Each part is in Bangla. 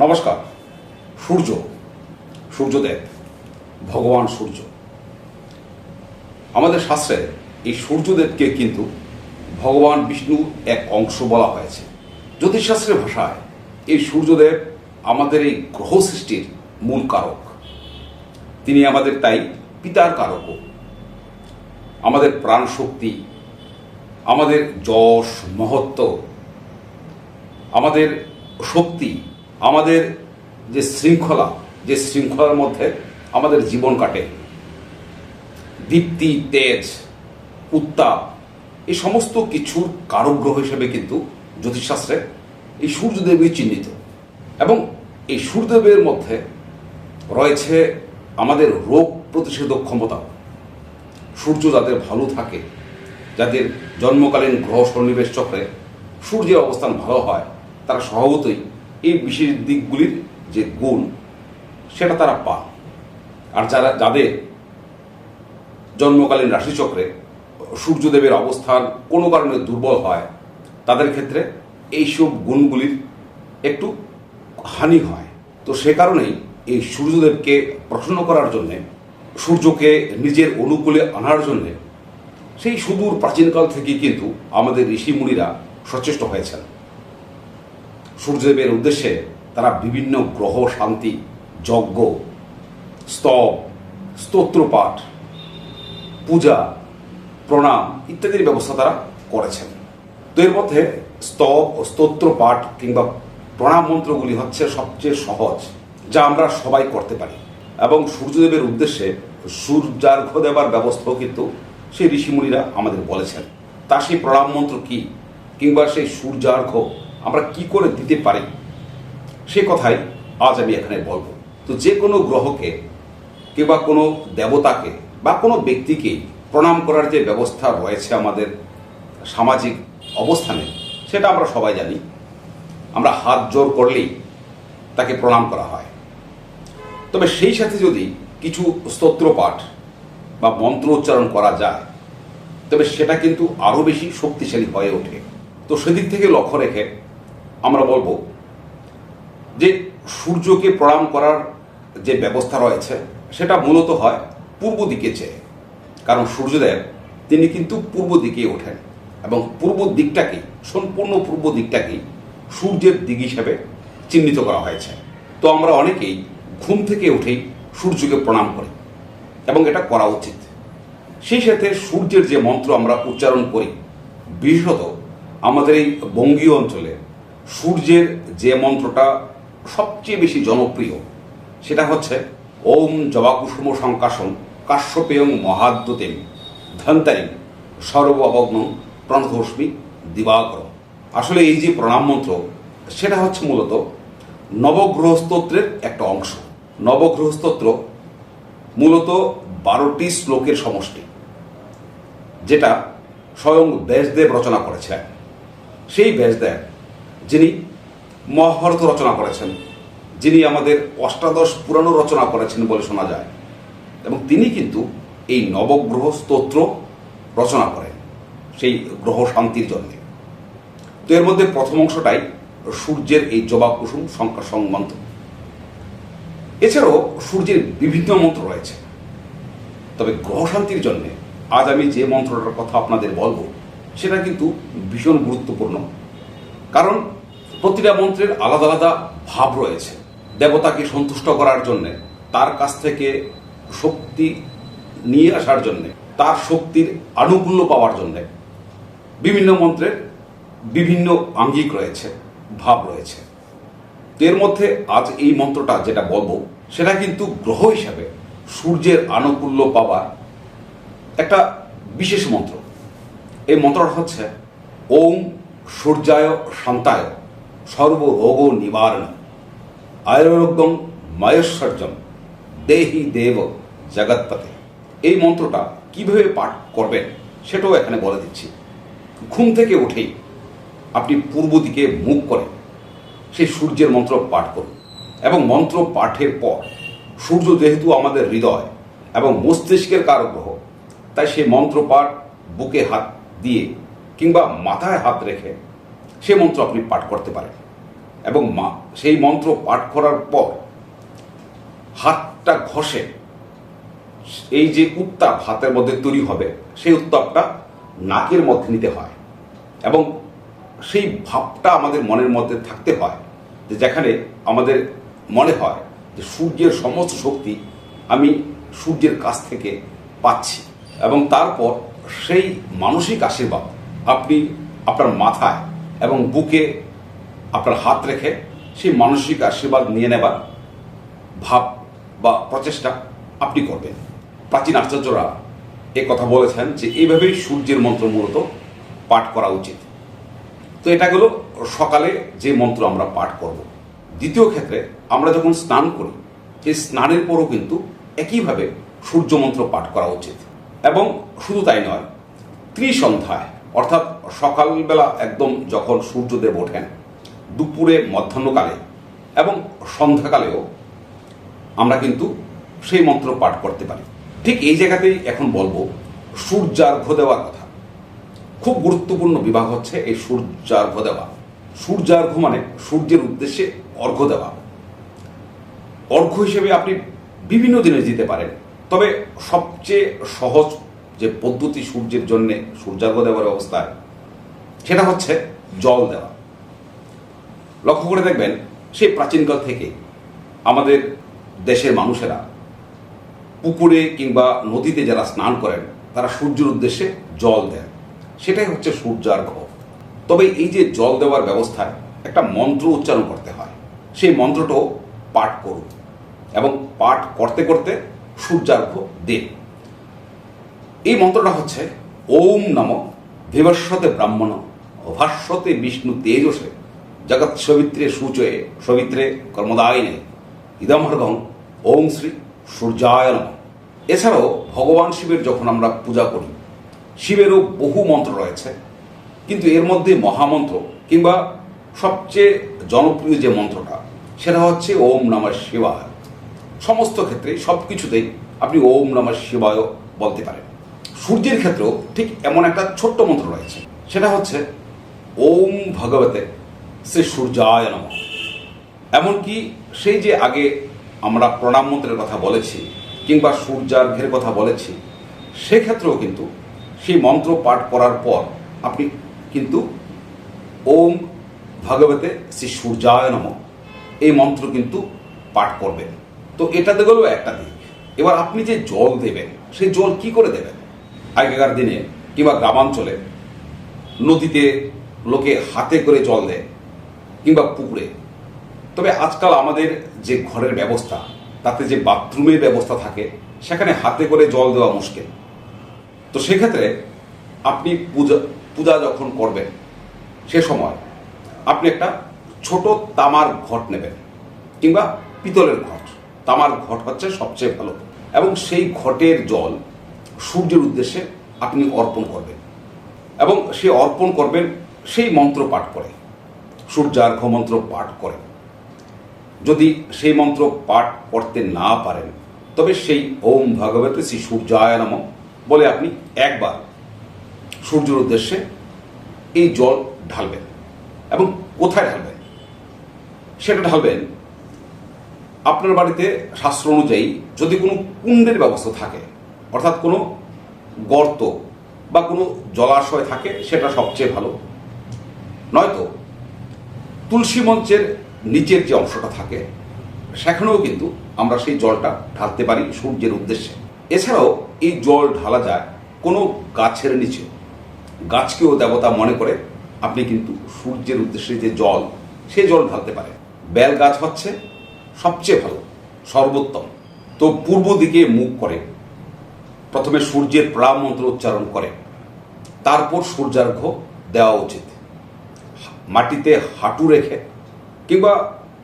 নমস্কার, সূর্য, সূর্যদেব, ভগবান সূর্য। আমাদের শাস্ত্রে এই সূর্যদেবকে কিন্তু ভগবান বিষ্ণু এক অংশ বলা হয়েছে। জ্যোতিষশাস্ত্রের ভাষায় এই সূর্যদেব আমাদের এই গ্রহ সৃষ্টির মূল কারক। তিনি আমাদের তাই পিতার কারকও। আমাদের প্রাণ শক্তি আমাদের যশ, মহত্ব, আমাদের শক্তি আমাদের যে শৃঙ্খলা, যে শৃঙ্খলার মধ্যে আমাদের জীবন কাটে। দীপ্তি, তেজ, উত্তাপ, এই সমস্ত কিছুর কারগ্রহ হিসেবে কিন্তু জ্যোতিষশাস্ত্রে এই সূর্যদেবই চিহ্নিত। এবং এই সূর্যদেবের মধ্যে রয়েছে আমাদের রোগ প্রতিষেধক ক্ষমতা। সূর্য যাদের ভালো থাকে, যাদের জন্মকালীন গ্রহ সন্নিবেশ চক্রে সূর্যের অবস্থান ভালো হয়, তারা স্বভাবতই এই বিশেষ দিকগুলির যে গুণ, সেটা তারা পান আর যারা, যাদের জন্মকালীন রাশিচক্রে সূর্যদেবের অবস্থান কোনো কারণে দুর্বল হয়, তাদের ক্ষেত্রে এইসব গুণগুলির একটু হানি হয়। তো সে কারণেই এই সূর্যদেবকে প্রসন্ন করার জন্যে, সূর্যকে নিজের অনুকূলে আনার জন্যে, সেই সুদূর প্রাচীনকাল থেকেই কিন্তু আমাদের ঋষিমুনিরা সচেষ্ট হয়েছেন। সূর্যদেবের উদ্দেশ্যে তারা বিভিন্ন গ্রহ, শান্তি, যজ্ঞ, স্তব, স্তোত্রপাঠ, পূজা, প্রণাম ইত্যাদির ব্যবস্থা তারা করেছেন। তো এর মধ্যে স্তব ও স্তোত্র পাঠ কিংবা প্রণাম মন্ত্রগুলি হচ্ছে সবচেয়ে সহজ, যা আমরা সবাই করতে পারি। এবং সূর্যদেবের উদ্দেশ্যে সূর্যার্ঘ দেবার ব্যবস্থাও কিন্তু সেই ঋষিমুনিরা আমাদের বলেছেন। তা সেই প্রণাম মন্ত্র কী? কিংবা সেই সূর্যার্ঘ আমরা কি করে দিতে পারি? সে কথাই আজ আমি এখানে বলব। তো যে কোনো গ্রহকে কিংবা কোনো দেবতাকে বা কোনো ব্যক্তিকে প্রণাম করার যে ব্যবস্থা রয়েছে আমাদের সামাজিক অবস্থানে, সেটা আমরা সবাই জানি। আমরা হাত জোর করলেই তাকে প্রণাম করা হয়। তবে সেই সাথে যদি কিছু স্তোত্র পাঠ বা মন্ত্র উচ্চারণ করা যায়, তবে সেটা কিন্তু আরও বেশি শক্তিশালী হয়ে ওঠে। তো সেদিক থেকে লক্ষ্য রেখে আমরা বলব যে সূর্যকে প্রণাম করার যে ব্যবস্থা রয়েছে, সেটা মূলত হয় পূর্ব দিকে চেয়ে। কারণ সূর্যদেব তিনি কিন্তু পূর্ব দিকে ওঠেন এবং পূর্ব দিকটাকেই সম্পূর্ণ পূর্ব দিকটাকেই সূর্যের দিক হিসেবে চিহ্নিত করা হয়েছে। তো আমরা অনেকেই ঘুম থেকে উঠেই সূর্যকে প্রণাম করি এবং এটা করা উচিত। সেই সাথে সূর্যের যে মন্ত্র আমরা উচ্চারণ করি, বিশেষত আমাদের এই বঙ্গীয় অঞ্চলে সূর্যের যে মন্ত্রটা সবচেয়ে বেশি জনপ্রিয়, সেটা হচ্ছে, ওম জবাকুসুম সংকাশম কাশ্যপেয়ং মহাদ্যতেম ধন্তারিম সর্ব প্রণধস্মি দিবাকর আসলে এই যে প্রণাম মন্ত্র, সেটা হচ্ছে মূলত নবগ্রহ স্তোত্রের একটা অংশ। নবগ্রহ স্তোত্র মূলত বারোটি শ্লোকের সমষ্টি, যেটা স্বয়ং ব্যাসদেব রচনা করেছেন। সেই ব্যাসদেব যিনি মহাভারত রচনা করেছেন, যিনি আমাদের অষ্টাদশ পুরাণ রচনা করেছেন বলে শোনা যায়, এবং তিনি কিন্তু এই নবগ্রহ স্তোত্র রচনা করেন, সেই গ্রহ শান্তির জন্য। তো এর মধ্যে প্রথম অংশটাই সূর্যের এই জবা কুসুম সংখ্যা সংমন্ত্র এছাড়াও সূর্যের বিভিন্ন মন্ত্র রয়েছে। তবে গ্রহ শান্তির জন্য আজ আমি যে মন্ত্রটার কথা আপনাদের বলব, সেটা কিন্তু ভীষণ গুরুত্বপূর্ণ। কারণ প্রতিটা মন্ত্রের আলাদা আলাদা ভাব রয়েছে। দেবতাকে সন্তুষ্ট করার জন্যে, তার কাছ থেকে শক্তি নিয়ে আসার জন্যে, তার শক্তির আনুকূল্য পাওয়ার জন্যে বিভিন্ন মন্ত্রের বিভিন্ন আঙ্গিক রয়েছে, ভাব রয়েছে। এর মধ্যে আজ এই মন্ত্রটা যেটা বলব, সেটা কিন্তু গ্রহ হিসাবে সূর্যের আনুকূল্য পাওয়ার একটা বিশেষ মন্ত্র। এই মন্ত্রটা হচ্ছে, ওম সূর্যায় শান্তায় সর্বরোগ নিবারণ আয়ুরোগ্যম মায়েশ্বর্যম দেহি দেব জগৎপতে। এই মন্ত্রটা কীভাবে পাঠ করবেন সেটাও এখানে বলে দিচ্ছি। ঘুম থেকে উঠেই আপনি পূর্ব দিকে মুখ করে সেই সূর্যের মন্ত্র পাঠ করুন এবং মন্ত্র পাঠের পর সূর্য যেহেতু আমাদের হৃদয় এবং মস্তিষ্কের কারগ্রহ, তাই সেই মন্ত্র পাঠ বুকে হাত দিয়ে কিংবা মাথায় হাত রেখে সে মন্ত্র আপনি পাঠ করতে পারেন। এবং মা, সেই মন্ত্র পাঠ করার পর হাতটা ঘষে এই যে উত্তাপ হাতের মধ্যে তৈরি হবে, সেই উত্তাপটা নাকের মধ্যে নিতে হয়। এবং সেই ভাবটা আমাদের মনের মধ্যে থাকতে হয় যে যেখানে আমাদের মনে হয় যে সূর্যের সমস্ত শক্তি আমি সূর্যের কাছ থেকে পাচ্ছি। এবং তারপর সেই মানসিক আশীর্বাদ আপনি আপনার মাথায় এবং বুকে আপনার হাত রেখে সেই মানসিক আশীর্বাদ নিয়ে নেবার ভাব বা প্রচেষ্টা আপনি করবেন। প্রাচীন আচার্যরা এ কথা বলেছেন যে এইভাবেই সূর্যের মন্ত্র মূলত পাঠ করা উচিত। তো এটা গেল সকালে যে মন্ত্র আমরা পাঠ করব। দ্বিতীয় ক্ষেত্রে আমরা যখন স্নান করি সেই স্নানের পরও কিন্তু একইভাবে সূর্য মন্ত্র পাঠ করা উচিত। এবং শুধু তাই নয় ত্রিসন্ধ্যায় অর্থাৎ সকালবেলা একদম যখন সূর্যদেব ওঠেন, দুপুরে মধ্যাহ্নকালে এবং সন্ধ্যাকালেও আমরা কিন্তু সেই মন্ত্র পাঠ করতে পারি। ঠিক এই জায়গাতেই এখন বলব, সূর্যার্ঘ্য দেওয়ার কথা। খুব গুরুত্বপূর্ণ বিভাগ হচ্ছে এই সূর্যার্ঘ্য দেওয়া। সূর্যার্ঘ্য মানে সূর্যের উদ্দেশ্যে অর্ঘ্য দেওয়া। অর্ঘ্য হিসেবে আপনি বিভিন্ন দিনে দিতে পারেন, তবে সবচেয়ে সহজ যে পদ্ধতি সূর্যের জন্য সূর্যার্ঘ্য দেওয়ার অবস্থায় সেটা হচ্ছে জল দেওয়া। লক্ষ্য করে দেখবেন, সেই প্রাচীনকাল থেকে আমাদের দেশের মানুষেরা পুকুরে কিংবা নদীতে যারা স্নান করেন, তারা সূর্যের উদ্দেশ্যে জল দেন। সেটাই হচ্ছে সূর্যার্ঘ্য। তবে এই যে জল দেওয়ার ব্যবস্থায় একটা মন্ত্র উচ্চারণ করতে হয়। সেই মন্ত্রটাও পাঠ করুন এবং পাঠ করতে করতে সূর্যার্ঘ্য দিন। এই মন্ত্রটা হচ্ছে, ওম নম দেবস্বতে ব্রাহ্মণ ভাস্বতে বিষ্ণু তেজসে জগৎ সবিত্রে সূচয়ে সবিত্রে কর্মদায়নে ইদমর্গং ওম শ্রী সূর্যায় এছাড়াও ভগবান শিবের যখন আমরা পূজা করি, শিবেরও বহু মন্ত্র রয়েছে, কিন্তু এর মধ্যে মহামন্ত্র কিংবা সবচেয়ে জনপ্রিয় যে মন্ত্রটা, সেটা হচ্ছে ওম নমঃ শিবায়। সমস্ত ক্ষেত্রে সব কিছুতেই আপনি ওম নমঃ শিবায় বলতে পারেন। সূর্যের ক্ষেত্রেও ঠিক এমন একটা ছোট্ট মন্ত্র রয়েছে। সেটা হচ্ছে, ওম ভগবতে শ্রী সূর্যায় নম। এমনকি সেই যে আগে আমরা প্রণাম মন্ত্রের কথা বলেছি, কিংবা সূর্যার্ঘের কথা বলেছি সেক্ষেত্রেও কিন্তু সেই মন্ত্র পাঠ করার পর আপনি কিন্তু ওম ভগবতে শ্রী সূর্যায় নম। এই মন্ত্র কিন্তু পাঠ করবেন। তো এটাতে গেল একটা দিক। এবার আপনি যে জল দেবেন, সেই জল কি করে দেবেন? আগেকার দিনে কিংবা গ্রামাঞ্চলে নদীতে লোকে হাতে করে জল দেয় কিংবা পুকুরে। তবে আজকাল আমাদের যে ঘরের ব্যবস্থা, তাতে যে বাথরুমের ব্যবস্থা থাকে, সেখানে হাতে করে জল দেওয়া মুশকিল। তো সেক্ষেত্রে আপনি পূজা পূজা যখন করবেন, সে সময় আপনি একটা ছোট তামার ঘট নেবেন কিংবা পিতলের ঘট। তামার ঘট হচ্ছে সবচেয়ে ভালো। এবং সেই ঘটের জল সূর্যের উদ্দেশ্যে আপনি অর্পণ করবেন। এবং সে অর্পণ করবেন, সেই মন্ত্র পাঠ করে। সূর্যার্ঘ মন্ত্র পাঠ করে। যদি সেই মন্ত্র পাঠ করতে না পারেন, তবে সেই ওম ভগবতে শ্রী সূর্যায় নম বলে আপনি একবার সূর্যের উদ্দেশ্যে এই জল ঢালবেন। এবং কোথায় ঢালবেন? সেটা ঢালবেন আপনার বাড়িতে শাস্ত্র অনুযায়ী যদি কোনো কুণ্ডের ব্যবস্থা থাকে অর্থাৎ কোনো গর্ত বা কোনো জলাশয় থাকে, সেটা সবচেয়ে ভালো। নয়তো তুলসী মঞ্চের নিচের যে অংশটা থাকে, সেখানেও কিন্তু আমরা সেই জলটা ঢালতে পারি সূর্যের উদ্দেশ্যে। এছাড়াও এই জল ঢালা যায় কোনো গাছের নিচে। গাছকেও দেবতা মনে করে আপনি কিন্তু সূর্যের উদ্দেশ্যে যে জল, সে জল ঢালতে পারেন বেল গাছ হচ্ছে সবচেয়ে ভালো, সর্বোত্তম। তো পূর্ব দিকে মুখ করে প্রথমে সূর্যের প্রাণ মন্ত্র উচ্চারণ করে। তারপর সূর্যার্ঘ দেওয়া উচিত। মাটিতে হাঁটু রেখে কিংবা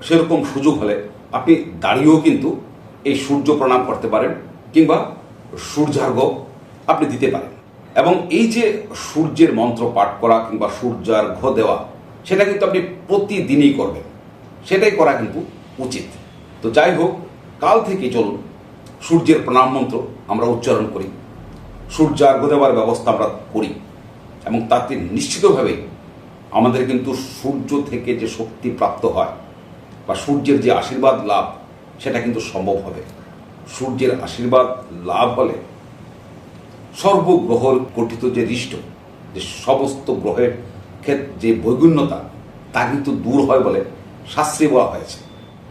সেরকম সুযোগ হলে আপনি দাঁড়িয়েও কিন্তু এই সূর্য প্রণাম করতে পারেন কিংবা সূর্যার্ঘ আপনি দিতে পারেন। এবং এই যে সূর্যের মন্ত্র পাঠ করা কিংবা সূর্যার্ঘ দেওয়া, সেটা কিন্তু আপনি প্রতিদিনই করবেন। সেটাই করা কিন্তু উচিত। তো যাই হোক, কাল থেকে চলুন। সূর্যের প্রণাম মন্ত্র আমরা উচ্চারণ করি। সূর্য সূর্যার্ঘ্য দেওয়ার ব্যবস্থা আমরা করি এবং তাতে নিশ্চিতভাবেই আমাদের কিন্তু সূর্য থেকে যে শক্তি প্রাপ্ত হয় বা সূর্যের যে আশীর্বাদ লাভ, সেটা কিন্তু সম্ভব হবে। সূর্যের আশীর্বাদ লাভ হলে সর্বগ্রহ গঠিত যে হৃষ্ট, যে সমস্ত গ্রহের ক্ষেত্রে যে বৈগুণ্যতা, তা কিন্তু দূর হয় বলে শাস্ত্রে বলা হয়েছে।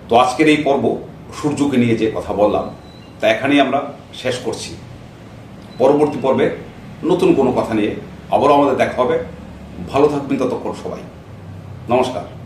তো আজকের এই পর্ব সূর্যকে নিয়ে যে কথা বললাম তা এখানেই আমরা শেষ করছি। পরবর্তী পর্বে নতুন কোনো কথা নিয়ে আবারও আমাদের দেখা হবে। ভালো থাকবেন ততক্ষণ সবাই। নমস্কার।